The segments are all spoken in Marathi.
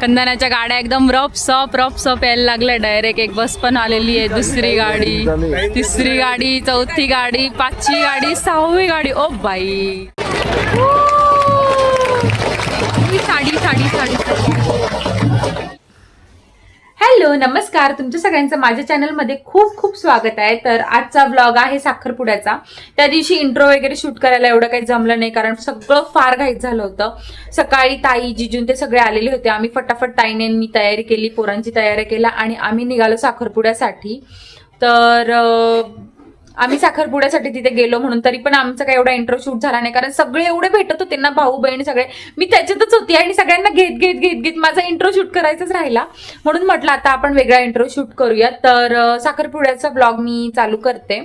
कंदनाच्या गाड्या एकदम रफ सप रफ सप यायला लागल्या. डायरेक्ट एक बस पण आलेली आहे दुसरी गाडी तिसरी गाडी चौथी गाडी पाचवी गाडी सहावी गाडी. O by. Sari sari sari. Hello नमस्कार. तुमच्या सगळ्यांचं माझ्या चॅनलमध्ये खूप खूप स्वागत आहे. तर आजचा व्लॉग आहे साखरपुड्याचा. त्या दिवशी इंट्रो वगैरे शूट करायला एवढं काही जमलं नाही कारण सगळं फार घाईत झालं होतं. सकाळी ताई जिजून ते सगळे आलेले होते. आम्ही फटाफट ताईने मी तयारी केली पोरांची तयारी केला आणि आम्ही निघालो साखरपुड्यासाठी. तर आम्ही साखरपुड्यासाठी तिथे गेलो म्हणून तरी पण आमचा काही एवढा इंट्रो शूट झाला नाही. कारण सगळे एवढे भेटत होते ना भाऊ बहीण सगळे. मी त्याच्यातच होती आणि सगळ्यांना घेत घेत घेत घेत माझा इंट्रो शूट करायचाच राहिला. म्हणून म्हटलं आता आपण वेगळा इंट्रो शूट करूया. तर साखरपुड्याचा ब्लॉग मी चालू करते.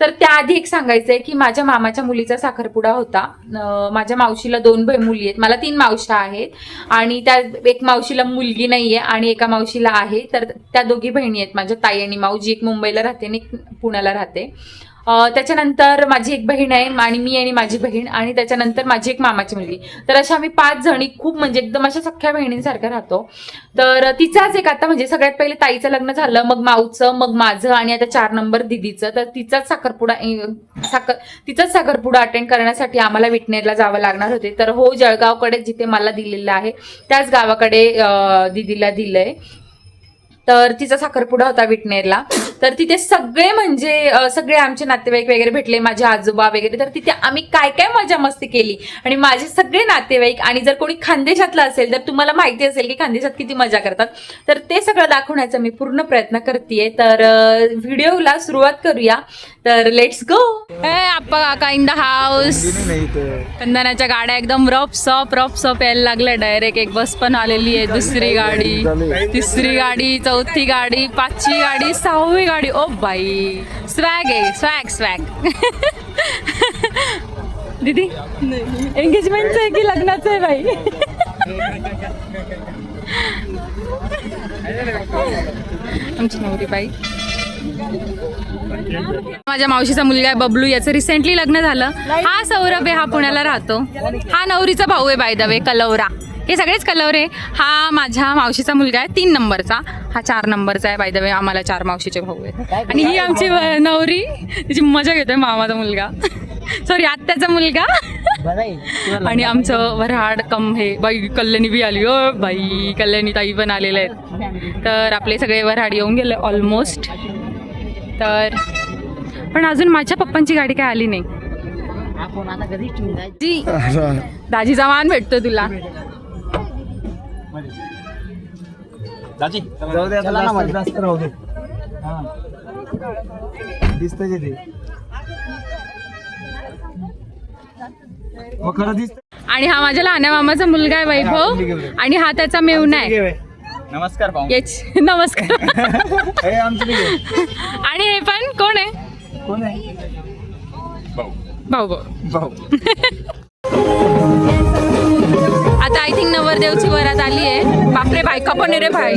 तर त्याआधी एक सांगायचं आहे की माझ्या मामाच्या मुलीचा साखरपुडा होता. माझ्या मावशीला दोन भाई मुली आहेत. मला तीन मावशा आहेत. आणि त्या एक मावशीला मुलगी नाहीये आणि एका मावशीला आहे. तर त्या दोघी बहिणी आहेत. माझ्या ताई आणि माऊजी एक मुंबईला राहते आणि एक पुण्याला राहते. त्याच्यानंतर माझी एक बहीण आहे आणि मी आणि माझी बहीण आणि त्याच्यानंतर माझी एक मामाची मुलगी. तर अशा आम्ही पाच जणी खूप म्हणजे एकदम अशा सख्ख्या बहिणींसारख्या राहतो. तर तिचाच एक आता म्हणजे सगळ्यात पहिले ताईचं लग्न झालं मग माऊचं मग माझं आणि आता चार नंबर दिदीचं. तर तिचाच साखरपुडा साखर तिचाच साखरपुडा अटेंड करण्यासाठी आम्हाला विटनेरला जावं लागणार होते. तर हो जळगावकडे जिथे मला दिलेलं आहे त्याच गावाकडे दिदीला दिलंय. तर तिचा साखरपुडा होता विटनेरला तर तिथे सगळे म्हणजे सगळे आमचे नातेवाईक वगैरे भेटले माझे आजोबा वगैरे. तर तिथे आम्ही काय काय मजा मस्ती केली. आणि माझे सगळे नातेवाईक आणि जर कोणी खानदेशातलं असेल तर तुम्हाला माहिती असेल की खानदेशात किती मजा करतात. तर ते सगळं दाखवण्याचा मी पूर्ण प्रयत्न करतेय. तर व्हिडिओला सुरुवात करूया. तर लेट्स गो आप्पा काका इन द हाऊस कंदनाच्या गाड्या एकदम रफ सप रफ सप यायला लागल्या. डायरेक्ट एक बस पण आलेली आहे दुसरी गाडी. तिसरी गाडी चौथी गाडी पाचवी गाडी सहावी गाडी. O by. स्वॅग आहे स्वॅग स्वॅग दीदी एंगेजमेंटचं आहे की लग्नाचं आहे बाई? आमची नवरी बाई. माझ्या मावशीचा मुलगा आहे बबलू. याचं रिसेंटली लग्न झालं. हा सौरभ आहे हा पुण्याला राहतो. हा नवरीचा भाऊ आहे बाय द वे कलवरा हे सगळेच कलवरे हा माझ्या मावशीचा मुलगा आहे तीन नंबरचा. हा चार नंबरचा आहे बाय द वे आम्हाला चार मावशीचे भाऊ आहेत. आणि ही आमची नवरी तिची मजा घेतोय मामाचा मुलगा. सॉरी आत्याचा मुलगा. आणि आमचं वऱ्हाड कम हे बाई कल्याणी बी आली. ओ बाई कल्याणी ताई पण आलेले आहेत. तर आपले सगळे वऱ्हाड येऊन गेले ऑलमोस्ट तर. पण अजून माझ्या पप्पांची गाडी काय आली नाही. जी दाजीचा मान भेटतो तुला. दाजी हा. आणि हा माझ्या लहान्या मामाचा मुलगा आहे वैभव. आणि हा त्याचा मेवना आहे. नमस्कार येच नमस्कार. हे आमचं नाही घे. आणि हे पण कोण आहे? कोण आहे? भाऊ. भाऊ भाऊ. भाऊ. आता आय थिंक नवरदेवची वरात आली आहे. बापरे बायका पण आहे रे भाई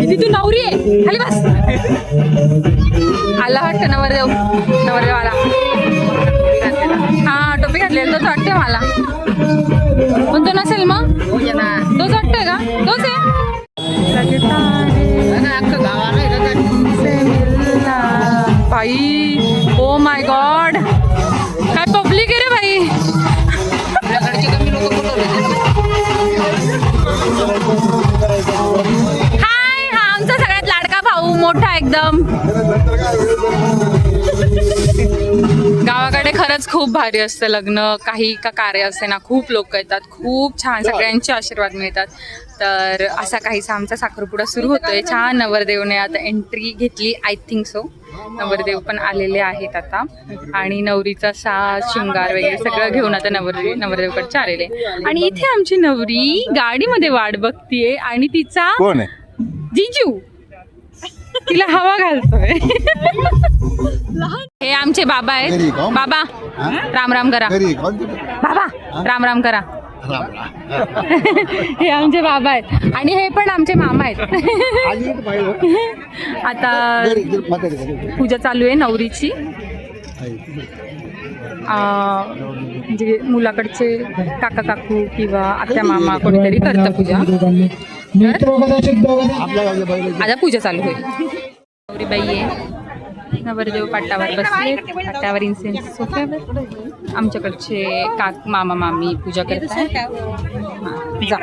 किती तू नवरी आहे. खाली बस. आला वाटतं नवरदेव. नवरदेव आला वाटते मला. पण तो नसेल मग? तोच वाटतोय का? तोच आहे? आहे बाई ओ माय गॉड काय पब्लिक आहे रे बाई? हाय हा आमचा सगळ्यात लाडका भाऊ मोठा एकदम. गावाकडे खरंच खूप भारी असतं लग्न. काही का कार्य असते ना खूप लोक येतात. खूप छान सगळ्यांचे आशीर्वाद मिळतात. तर असा काहीसा आमचा साखरपुडा सुरू होतोय. छान नवरदेवने आता एंट्री घेतली आय थिंक सो नवरदेव पण आलेले आहेत आता. आणि नवरीचा साज शृंगार वगैरे सगळं घेऊन आता नवरदेव नवरदेवकडचे आलेले. आणि इथे आमची नवरी गाडीमध्ये वाट बघतीये आणि तिचा जिजू. तिला हवा घालतोय. हे आमचे बाबा आहेत. का? बाबा राम राम करा. बाबा राम राम करा. हे आमचे बाबा आहेत. आणि हे पण आमचे मामा आहेत. आता पूजा चालू आहे नवरीची. अं, म्हणजे मुलाकडचे काका काकू किंवा आत्या मामा कोणीतरी करतं पूजा. आता पूजा चालू होईल. गौरीबाई आहे. नवरदेव पाटावर बसले पाटावर इन्सेन्स सोफ्यावर. आमच्याकडचे काक मामा मामी पूजा करतात जा.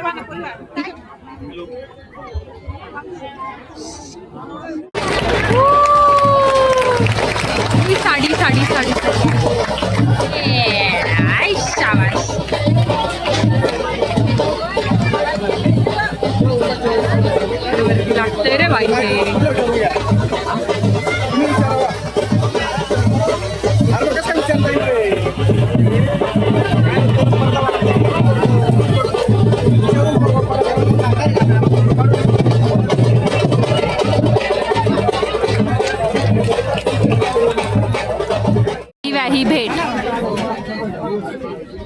ही साडी साडी साडी. आय शाबाश. लागतंय रे बाई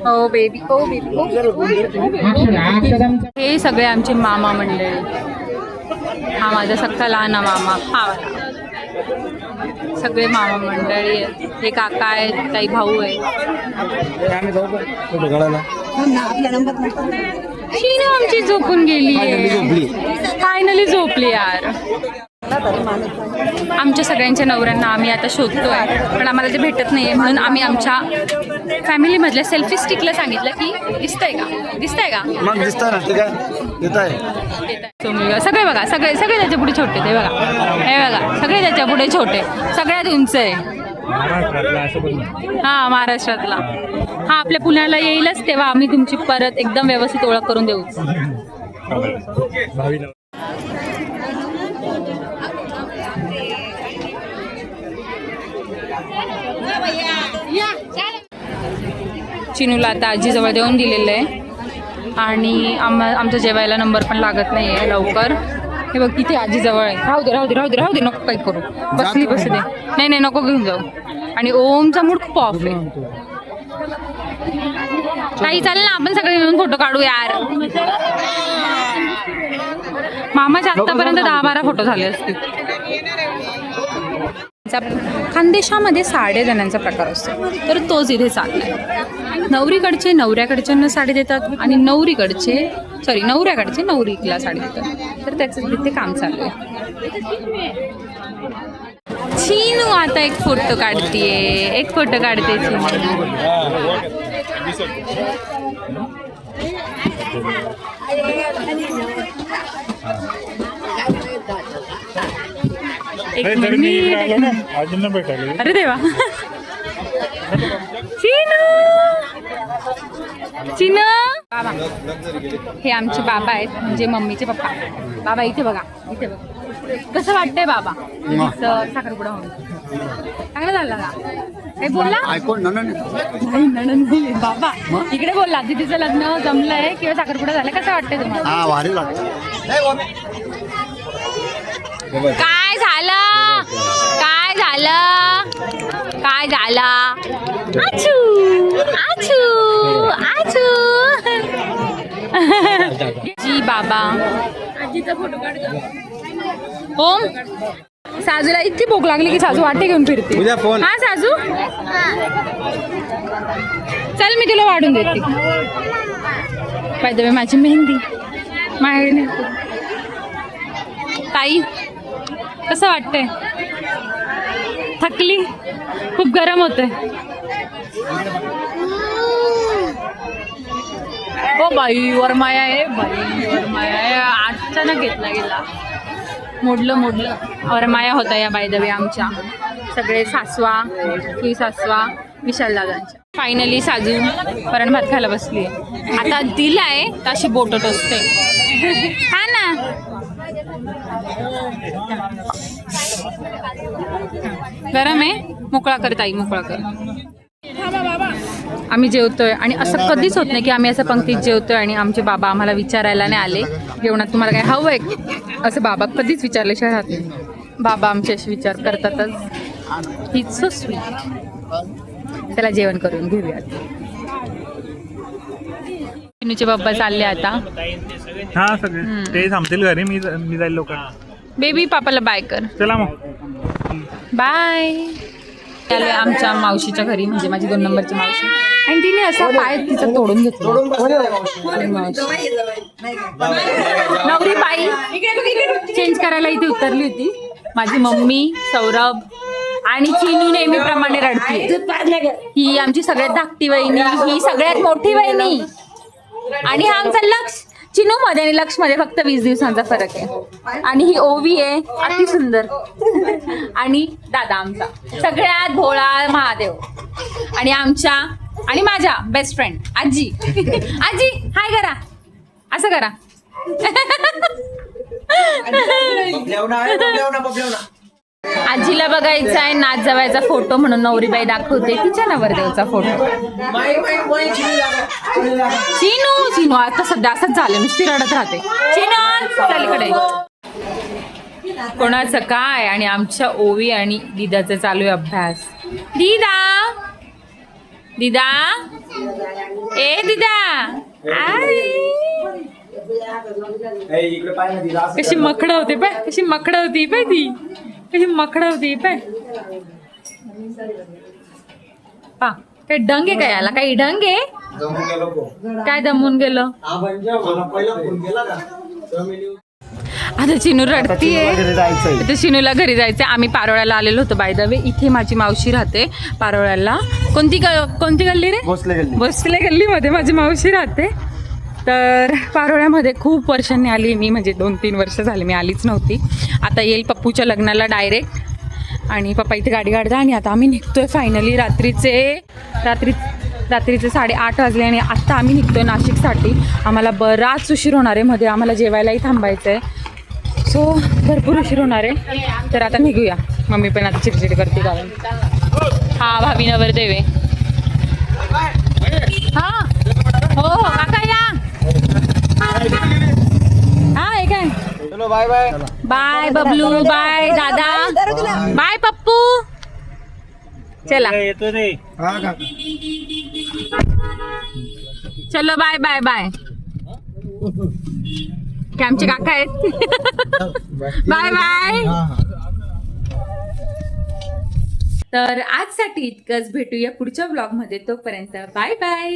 हो बेबी ओ बेबी हे सगळे आमचे मामा मंडळी हा माझा सख्खा लहान मामा. हा. सगळे मामा मंडळी आहेत हे काका आहेत काही भाऊ आहेत. शीनू आमची झोपून गेली फायनली झोपली यार. आमच्या सगळ्यांच्या नवऱ्यांना आम्ही आता शोधतोय पण आम्हाला ते भेटत नाहीये म्हणून आम्ही आमच्या फॅमिलीमधल्या सेल्फी स्टिकला सांगितलं की दिसतंय का? दिसतंय का? मग दिसत ना ते काय येत आहे तो मुलगा सगळे बघा सगळे सगळे त्याच्या पुढे छोटे ते बघा. हे बघा सगळे त्याच्या पुढे छोटे सगळ्यात उंच आहे. हा महाराष्ट्रातला. हा आपल्या पुण्याला येईलच तेव्हा आम्ही तुमची परत एकदम व्यवस्थित ओळख करून देऊ. चिनूला आता आजीजवळ देऊन दिलेलं आहे. आणि आम्हा आमचा जेवायला नंबर पण लागत नाही आहे लवकर. हे बघ किती आजीजवळ आहे. राहू दे राहू दे राहू दे राहू दे नको काही करू. बसली बसू दे. नाही नाही नको घेऊन जाऊ. आणि ओमचा मूड खूप ऑफ आहे. काही चालेल ना आपण सगळे मिळून फोटो काढू यार. मामाच्या आतापर्यंत दहा बारा फोटो झाले असतील. खानदेशामध्ये साडेजणांचा प्रकार असतो. तर तोच इथे आहे नवरीकडचे नवऱ्याकडच्यांना साडी देतात आणि नवरीकडचे सॉरी नवऱ्याकडचे नवरीला साडी देतात. तर त्याचं तिथे काम चालू आहे. चिनू आता एक फोटो काढतीये. एक फोटो काढते चिनू एक मिनिट. अजून भेटायला अरे देवा. चिनू. चिनू. बाबा हे आमचे बाबा आहेत म्हणजे मम्मीचे पप्पा. बाबा इथे बघा इथे बघा. कसं वाटतंय बाबा? साखरपुडा होऊन चांगलं झालं का? हे बोला ऐकून ना ना नाही नणंद नाही, बाबा. इकडे बोलला तिचं लग्न जमलंय किंवा साखरपुडा झालाय कसं वाटतंय तुम्हाला? हा भारी लागतं काय झालं? काय झालं? काय झालं? आचू आचू आचू जी बाबा. ओम साजूला इतकी भूक लागली की साजू वाटे घेऊन फिरते. उद्या फोन. हा साजू? चल मी तुला वाढून देते. पाहिजे माझी मेहंदी. नाही. ताई? कसं वाटतंय? थकली? खूप गरम होते हो बाई वरमाया आहे बाई वरमाया आहे. अचानक घेतला गेला. मोडलं मोडलं. वरमाया होता या बायदवे आमच्या. सगळे सासवा ही सासवा विशाल दादांच्या. फायनली साजू वरण भात खायला बसली आता दिलाय तर अशी बोट टोचते. हा ना? गरम आहे. मोकळा कर ताई मोकळा कर. आम्ही जेवतोय आणि असं कधीच होत नाही की आम्ही असं पंक्तीत जेवतोय आणि आमचे बाबा आम्हाला विचारायला नाही आले. जेवणात तुम्हाला काय हवंय? असं बाबा कधीच विचारल्याशिवाय राहत नाही. बाबा आमचे असे विचार करतातच. ही सो स्वीट त्याला जेवण करून घेऊयात. चिनूचे बाबा चालले आता. हा सगळे. ते थांबतील घरी मी मी जाईल लोक बेबी पापाला बाय कर. चला मग. बाय. आमच्या मावशीच्या घरी म्हणजे माझी दोन नंबरची मावशी. आणि तिने असा पाय तिचा तोडून घेतला. नवरी बाई चेंज करायला इथे उतरली होती. माझी मम्मी सौरभ आणि चिनू नेहमीप्रमाणे रडते ही आमची सगळ्यात धाकटी वहिनी ही सगळ्यात मोठी वहिनी. आणि हा आमचा लक्ष चिनू मध्ये आणि लक्षमध्ये फक्त वीस दिवसांचा फरक आहे. आणि ही ओवी आहे अति सुंदर. आणि दादा आमचा. सगळ्यात भोळा महादेव. आणि आमच्या आणि माझ्या बेस्ट फ्रेंड आजी. आजी हाय करा. असं करा. आजीला बघायचा आहे नाच जवायचा फोटो म्हणून नवरीबाई दाखवते तिच्या नवरदेवचा फोटो. चिनू चिनू आता सध्या असंच झालं नुसती रडत राहते. चिनू पलीकडे कोणाचं काय? आणि आमच्या ओवी आणि दिदाचं चालू आहे अभ्यास. दिदा? दिदा? ए दिदा. आई. कशी मकडं होते पाय कशी मकडं होती पाय ती. कशी मकडं होती पाय पा काय डंग आहे काय याला काही डंग आहे काय दमून गेलं आता चिनू रडतीये तर चिनूला घरी जायचं आम्ही पारोळ्याला आलेलो होतो बाय द वे इथे माझी मावशी राहते पारोळ्याला कोणती कोणती गल्ली रे भोसले गल्लीमध्ये माझी मावशी राहते तर पारोळ्यामध्ये खूप वर्षांनी आली मी म्हणजे दोन तीन वर्ष झाली मी आलीच नव्हती आता येईल पप्पूच्या लग्नाला डायरेक्ट. आणि पप्पा इथे गाडी काढता आणि आता आम्ही निघतोय फायनली रात्रीचे रात्री रात्रीचे साडेआठ वाजले आणि आत्ता आम्ही निघतोय नाशिकसाठी. आम्हाला बराच उशीर होणार आहे मध्ये आम्हाला जेवायलाही थांबायचं आहे सो भरपूर उशीर होणार आहे. तर आता निघूया. मम्मी पण आता चिडचिड करते गावी हा भावी नवरदेव आहे हा हो हो काका या हा हे काय चलो bye bye bye Bablu. Bye दादा. बाय पप्पू. चला. येतो हा का? चलो बाय बाय बाय ते आमचे काका आहेत? बाय बाय तर आजसाठी इतकंच. भेटूया पुढच्या ब्लॉगमध्ये तोपर्यंत बाय बाय